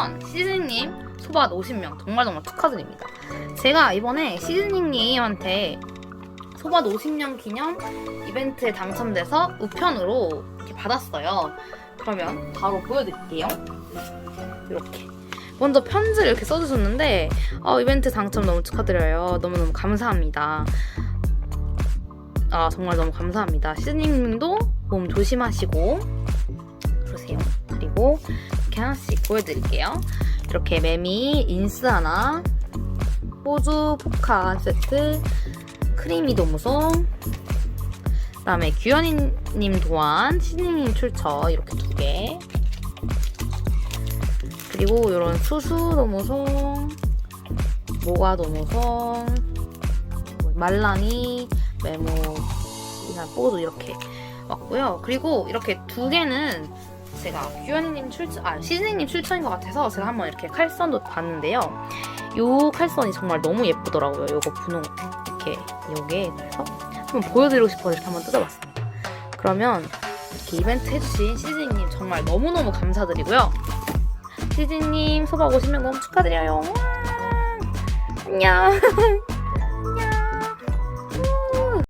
우선 시즈닝님 소밭 50명 정말 정말 축하드립니다. 제가 이번에 시즈닝님한테 소밭 50명 기념 이벤트에 당첨돼서 우편으로 이렇게 받았어요. 그러면 바로 보여드릴게요. 이렇게. 먼저 편지를 이렇게 써주셨는데 어, 이벤트 당첨 너무 축하드려요. 너무너무 감사합니다. 아 정말 너무 감사합니다. 시즈닝님도 몸 조심하시고 그러세요. 그리고 이렇게 하나씩 보여드릴게요. 이렇게 매미 인스 하나, 호주 포카 세트, 크리미 도무송, 그 다음에 규현이님 또한 시즈닝 출처 이렇게 두 개. 그리고 이런 수수 도무송, 모가 도무송, 말랑이, 메모, 이나 뽀도 이렇게 왔고요. 그리고 이렇게 두 개는 제가 규현이님 출처, 아 시즈닝님 출처인 것 같아서 제가 한번 이렇게 칼선도 봤는데요. 요 칼선이 정말 너무 예쁘더라고요. 요거 분홍 이렇게 요게 그래서 한번 보여드리고 싶어서 이렇게 한번 뜯어봤습니다. 그러면 이렇게 이벤트 해주신 시즈닝님 정말 너무너무 감사드리고요. 시즈닝님 소박 50명 너무 축하드려요. 안녕.